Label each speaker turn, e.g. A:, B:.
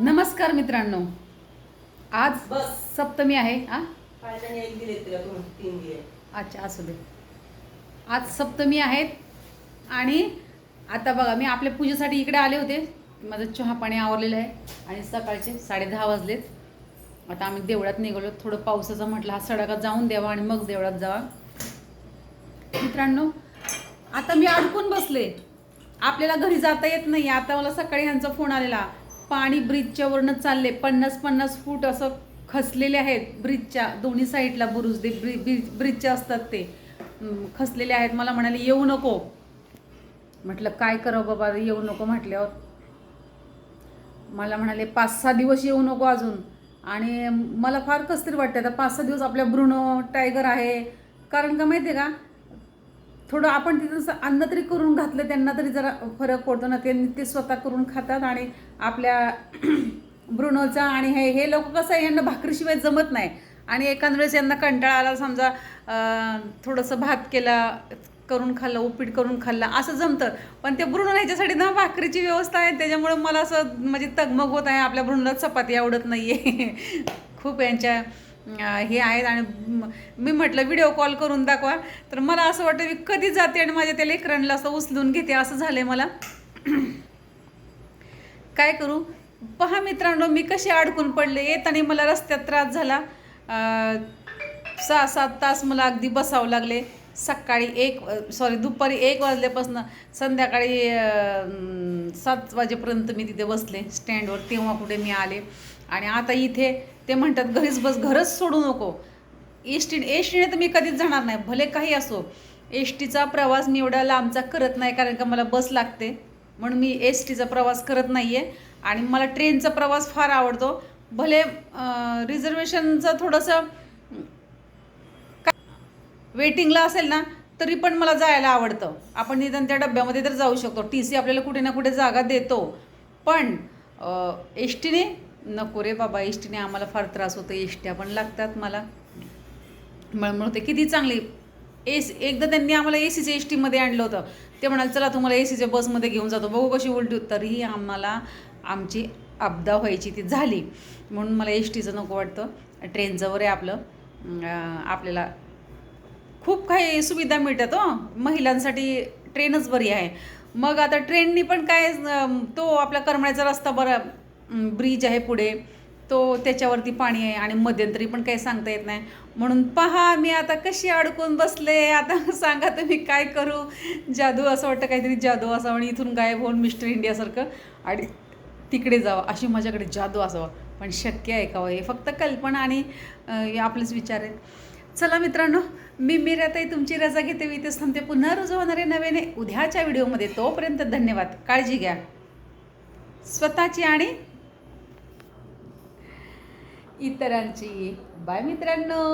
A: नमस्कार मित्रांनो. आज
B: बस.
A: सप्तमी आहे आ
B: पाहिल्याने एक दिले तुला दोन तीन दिले
A: अच्छा असू दे. आज सप्तमी आहेत आणि आता बघा मी आपल्या पूजेसाठी इकडे आले होते. माझं चहा पाणी आवरलेलं आहे आणि सकाळचे साडे दहा वाजलेत. आता आम्ही देवळात निघालो. थोडं पावसाचं म्हटलं हा सडकात जाऊन द्यावा आणि मग देवळात जावा. मित्रांनो आता मी अडकून बसले. आपल्याला घरी जाता येत नाही. आता मला सकाळी ह्यांचा फोन आलेला. पाणी ब्रिजच्या वरनं चालले पन्नास पन्नास फूट असं खसलेले आहेत ब्रिजच्या दोन्ही साईडला बुरुज दे ब्रिज ब्रिजच्या असतात ते. खसलेले आहेत. मला म्हणाले येऊ नको. म्हटलं काय करावं बाबा येऊ नको म्हटल्यावर. मला म्हणाले पाच सहा दिवस येऊ नको अजून. आणि मला फार कसतरी वाटतं आता पाच सहा दिवस आपल्या ब्रुनो टायगर आहे. कारण का माहिती आहे का? थोडं आपण तिथं अन्न तरी करून घातलं त्यांना तरी जरा फरक पडतो ना. त्यांनी ते स्वतः करून खातात आणि आपल्या ब्रुनोचा आणि हे हे लोक कसं आहे यांना भाकरीशिवाय जमत नाही. आणि एखाद वेळेस यांना कंटाळा आला समजा थोडंसं भात केला करून खाल्लं उपीट करून खाल्लं असं जमतं. पण ते भ्रूण ह्याच्यासाठी ना भाकरीची व्यवस्था आहे. त्याच्यामुळं मला असं म्हणजे तगमग होत आहे. आपल्या भ्रूणाला चपाती आवडत नाही आहे खूप यांच्या हे आहेत आणि मी म्हटलं व्हिडिओ कॉल करून दाखवा. तर मला असं वाटतं मी कधी जाते आणि माझ्या त्या लेकरांना असं उचलून घेते असं झालं आहे मला. काय करू? पहा मित्रांनो मी कशी अडकून पडले. येताना मला रस्त्यात त्रास झाला. सहा सात तास मला अगदी बसावं लागले. सकाळी एक सॉरी दुपारी एक वाजल्यापासून संध्याकाळी सात वाजेपर्यंत मी तिथे बसले. स्टँडवर तेव्हा कुठे मी आले. आणि आता इथे ते म्हणतात घरीच बस घरच सोडू नको. एस टी एस टीने तर मी कधीच जाणार नाही भले काही असो. एस टीचा प्रवास मी एवढा लांबचा करत नाही कारण का मला बस लागते. म्हणून मी एस टीचा प्रवास करत नाही आहे आणि मला ट्रेनचा प्रवास फार आवडतो. भले रिझर्वेशनचं थोडंसं वेटिंगला असेल ना तरी पण मला जायला आवडतं. आपण निदान त्या डब्यामध्ये तर जाऊ शकतो. टी सी आपल्याला कुठे ना कुठे जागा देतो. पण एस टीने नको रे बाबा एस आम्हाला फार त्रास होतो एस पण लागतात मला. मळमळ होते. किती चांगली. एस एकदा त्यांनी आम्हाला ए सीच्या एस टीमध्ये आणलं होतं. ते म्हणाले चला तुम्हाला ए सीच्या बसमध्ये घेऊन जातो. बघू कशी उलटी तरीही आम्हाला आमची अपदा व्हायची ती झाली. म्हणून मला एस टीचं नको वाटतं. ट्रेनचं वगैरे आपलं. आपल्याला खूप काही सुविधा मिळतात हो. महिलांसाठी ट्रेनच बरी आहे. मग आता ट्रेननी पण काय तो आपला करमण्याचा रस्ता बरा ब्रिज आहे पुढे. तो त्याच्यावरती पाणी आहे आणि मध्यंतरी पण काही सांगता येत नाही. म्हणून पहा मी आता कशी अडकून बसले. आता सांगा तुम्ही काय करू? जादू असं वाटतं काहीतरी जादू असावं आणि इथून गायब होऊन मिस्टर इंडियासारखं आणि तिकडे जावं. अशी माझ्याकडे जादू असावं. पण शक्य आहे का हो? हे? फक्त कल्पना आणि आपलेच विचार आहेत. चला मित्रांनो मी मिराताई तुमची रजा घेते. मी इथेच थांबते. पुन्हा रुजू होणारे नव्याने उद्याच्या व्हिडिओमध्ये तोपर्यंत धन्यवाद. काळजी घ्या. स्वतःची आणि इतरांची. बाय मित्रांनो.